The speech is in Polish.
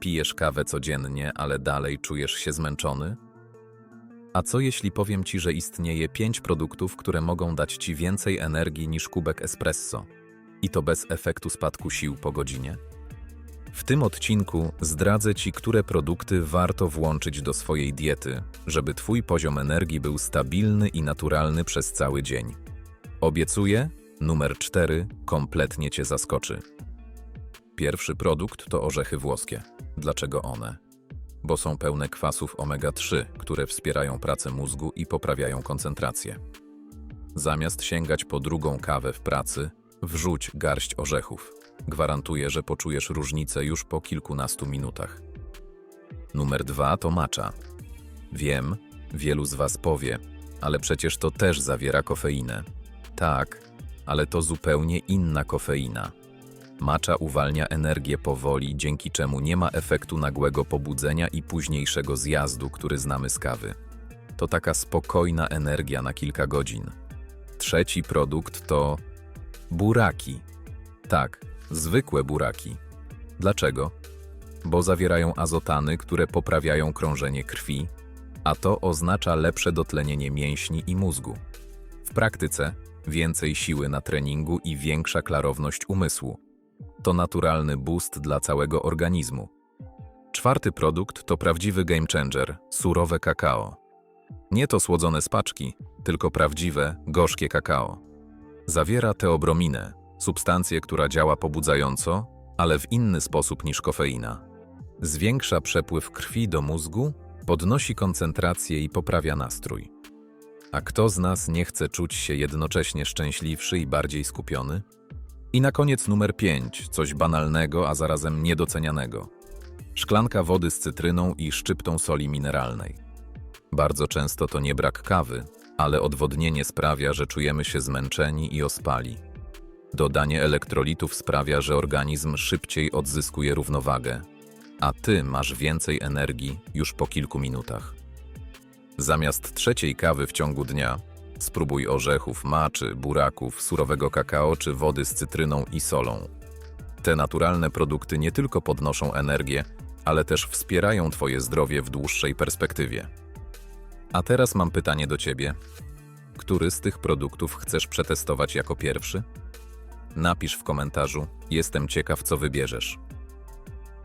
Pijesz kawę codziennie, ale dalej czujesz się zmęczony? A co jeśli powiem ci, że istnieje pięć produktów, które mogą dać ci więcej energii niż kubek espresso? I to bez efektu spadku sił po godzinie? W tym odcinku zdradzę Ci, które produkty warto włączyć do swojej diety, żeby Twój poziom energii był stabilny i naturalny przez cały dzień. Obiecuję, numer 4 kompletnie Cię zaskoczy. Pierwszy produkt to orzechy włoskie. Dlaczego one? Bo są pełne kwasów omega-3, które wspierają pracę mózgu i poprawiają koncentrację. Zamiast sięgać po drugą kawę w pracy, wrzuć garść orzechów. Gwarantuję, że poczujesz różnicę już po kilkunastu minutach. Numer dwa to macza. Wiem, wielu z Was powie, ale przecież to też zawiera kofeinę. Tak, ale to zupełnie inna kofeina. Macza uwalnia energię powoli, dzięki czemu nie ma efektu nagłego pobudzenia i późniejszego zjazdu, który znamy z kawy. To taka spokojna energia na kilka godzin. Trzeci produkt to buraki. Tak, zwykłe buraki. Dlaczego? Bo zawierają azotany, które poprawiają krążenie krwi, a to oznacza lepsze dotlenienie mięśni i mózgu. W praktyce więcej siły na treningu i większa klarowność umysłu. To naturalny boost dla całego organizmu. Czwarty produkt to prawdziwy game changer surowe kakao. Nie to słodzone spaczki, tylko prawdziwe, gorzkie kakao. Zawiera teobrominę, substancję, która działa pobudzająco, ale w inny sposób niż kofeina. Zwiększa przepływ krwi do mózgu, podnosi koncentrację i poprawia nastrój. A kto z nas nie chce czuć się jednocześnie szczęśliwszy i bardziej skupiony? I na koniec numer 5, coś banalnego, a zarazem niedocenianego. Szklanka wody z cytryną i szczyptą soli mineralnej. Bardzo często to nie brak kawy, ale odwodnienie sprawia, że czujemy się zmęczeni i ospali. Dodanie elektrolitów sprawia, że organizm szybciej odzyskuje równowagę, a ty masz więcej energii już po kilku minutach. Zamiast trzeciej kawy w ciągu dnia, spróbuj orzechów, maczy, buraków, surowego kakao czy wody z cytryną i solą. Te naturalne produkty nie tylko podnoszą energię, ale też wspierają Twoje zdrowie w dłuższej perspektywie. A teraz mam pytanie do Ciebie. Który z tych produktów chcesz przetestować jako pierwszy? Napisz w komentarzu, jestem ciekaw, co wybierzesz.